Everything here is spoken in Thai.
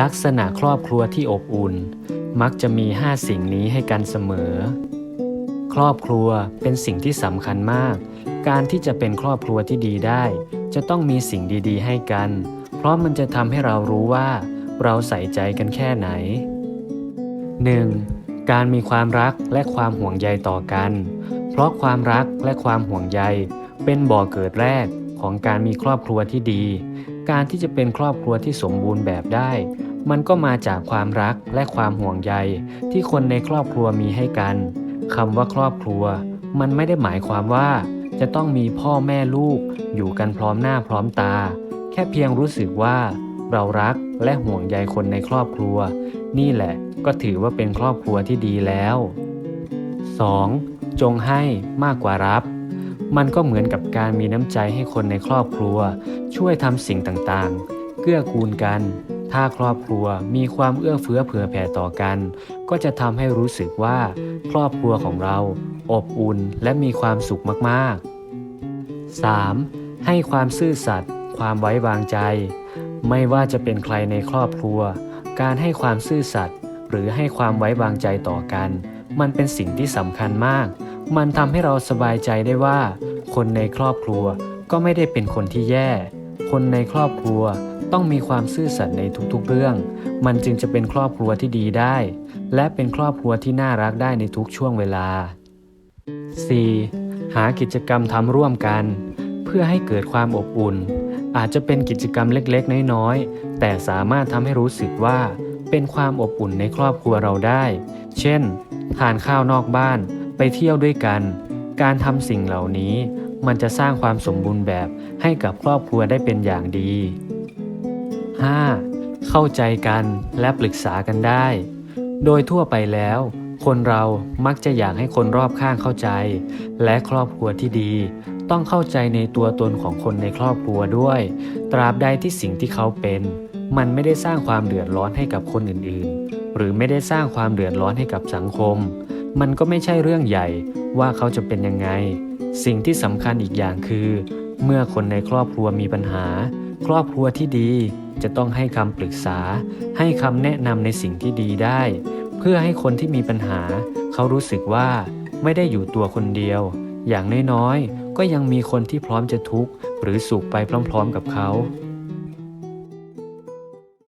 ลักษณะครอบครัวที่อบอุ่น มักจะมี 5 สิ่งนี้ให้กันเสมอ ครอบครัวเป็นสิ่งที่สำคัญมาก การที่จะเป็นครอบครัวที่ดีได้ จะต้องมีสิ่งดีๆ ให้กัน เพราะมันจะทำให้เรารู้ว่า เราใส่ใจกันแค่ไหน 1. การมีความรักและความห่วงใยต่อกัน เพราะความรักและความห่วงใยเป็นบ่อเกิดแรก ของการมีครอบครัวที่ดี การที่จะเป็นครอบครัวที่สมบูรณ์แบบได้ มันก็มาจากความรักและความห่วงใย ที่คนในครอบครัวมีให้กันคำว่าครอบครัว มันไม่ได้หมายความว่า จะต้องมีพ่อแม่ลูก อยู่กันพร้อมหน้าพร้อมตา แค่เพียงรู้สึกว่า เรารักและห่วงใยคนในครอบครัว นี่แหละก็ถือว่าเป็นครอบครัวที่ดีแล้ว 2. จงให้มากกว่ารับ มันก็เหมือนกับการมีน้ำใจให้คนในครอบครัว ช่วยทำสิ่งต่างๆ เกื้อกูลกัน ถ้าครอบครัวมีความเอื้อเฟื้อเผื่อแผ่ต่อกัน ก็จะทำให้รู้สึกว่า ครอบครัวของเรา อบอุ่นและมีความสุขมากๆ 3. ให้ความซื่อสัตย์ความไว้วางใจ ไม่ว่าจะเป็นใครในครอบครัว การให้ความซื่อสัตย์หรือให้ความไว้วางใจต่อกัน มันเป็นสิ่งที่สำคัญมาก มันทำให้เราสบายใจได้ว่า คนในครอบครัวก็ไม่ได้เป็นคนที่แย่ คนในครอบครัวต้องมีความซื่อสัตย์ในทุกๆเรื่อง มันจึงจะเป็นครอบครัวที่ดีได้ และเป็นครอบครัวที่น่ารักได้ในทุกช่วงเวลา 4. หากิจกรรมทำร่วมกัน เพื่อให้เกิดความอบอุ่น อาจจะเป็นกิจกรรมเล็กๆ น้อยๆ แต่สามารถทำให้รู้สึกว่าเป็นความอบอุ่นในครอบครัวเราได้ เช่น ทานข้าวนอกบ้าน ไปเที่ยวด้วยกัน การทำสิ่งเหล่านี้ มันจะสร้างความสมบูรณ์แบบให้กับครอบครัวได้เป็นอย่างดี 5. เข้าใจกันและปรึกษากันได้ โดยทั่วไปแล้ว คนเรามักจะอยากให้คนรอบข้างเข้าใจ และครอบครัวที่ดี ต้องเข้าใจในตัวตนของคนในครอบครัวด้วย ตราบใดที่สิ่งที่เขาเป็น มันไม่ได้สร้างความเดือดร้อนให้กับคนอื่นๆ หรือไม่ได้สร้างความเดือดร้อนให้กับสังคม มันก็ไม่ใช่เรื่องใหญ่ว่าเขาจะเป็นยังไง สิ่งที่สำคัญอีกอย่างคือ เมื่อคนในครอบครัวมีปัญหา ครอบครัวที่ดีจะต้องให้คำปรึกษา ให้คำแนะนำในสิ่งที่ดีได้ เพื่อให้คนที่มีปัญหา เขารู้สึกว่าไม่ได้อยู่ตัวคนเดียว อย่างน้อยๆก็ยังมีคนที่พร้อมจะทุกข์หรือสุขไปพร้อม ๆ กับเขา「